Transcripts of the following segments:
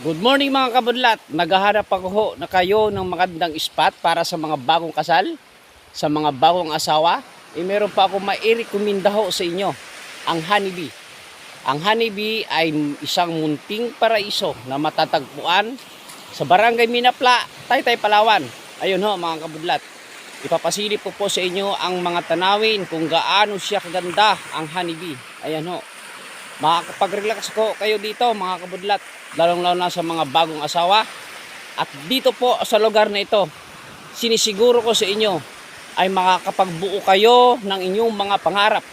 Good morning mga kabudlat. Naghahanap ako ho na kayo ng magandang spot para sa mga bagong kasal, sa mga bagong asawa. Eh meron pa ako mairekomenda ho sa inyo, ang honeybee. Ang honeybee ay isang munting paraiso na matatagpuan sa barangay Minapla, Taytay, Palawan. Ayun ho mga kabudlat. Ipapasilip po po sa inyo ang mga tanawin kung gaano siya kaganda ang honeybee. Ayan ho. Makakapag-relax ko kayo dito mga kabudlat. Lalong-lalo na sa mga bagong asawa. At dito po sa lugar na ito, sinisiguro ko sa inyo ay makakapagbuo kayo ng inyong mga pangarap.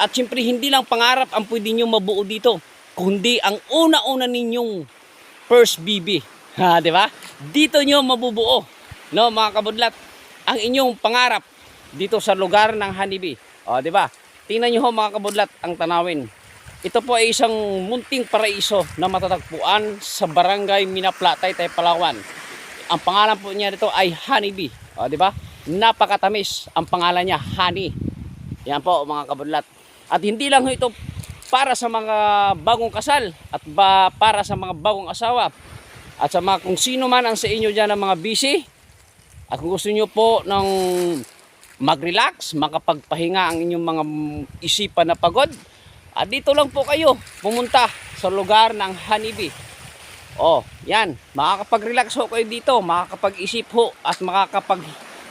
At siyempre hindi lang pangarap ang pwede nyo mabuo dito, kundi ang una-una ninyong first BB. Ha, di ba? Dito nyo mabubuo. No, mga kabudlat, ang inyong pangarap dito sa lugar ng Honeybee. O, di ba? Tingnan nyo ho mga kabudlat ang tanawin. Ito po ay isang munting paraiso na matatagpuan sa barangay Minapla, Taytay, Palawan. Ang pangalan po niya dito ay Honeybee. O, di ba? Napakatamis ang pangalan niya, Honey. Yan po mga kabudlat. At hindi lang ito para sa mga bagong kasal at ba para sa mga bagong asawa. At sa mga kung sino man ang sa inyo dyan ng mga busy, at kung gusto nyo po ng mag-relax, makapagpahinga ang inyong mga isipan na pagod, at dito lang po kayo pumunta sa lugar ng Honeybee. Oh, yan. Makakapag-relax ho kayo dito, makakapag-isip ho at makakapag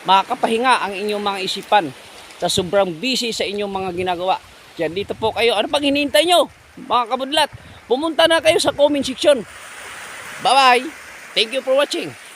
makakapahinga ang inyong mga isipan sa sobrang busy sa inyong mga ginagawa. Yan dito po kayo. Ano pang hinihintay nyo? Mga kabudlat, pumunta na kayo sa comment section. Bye-bye. Thank you for watching.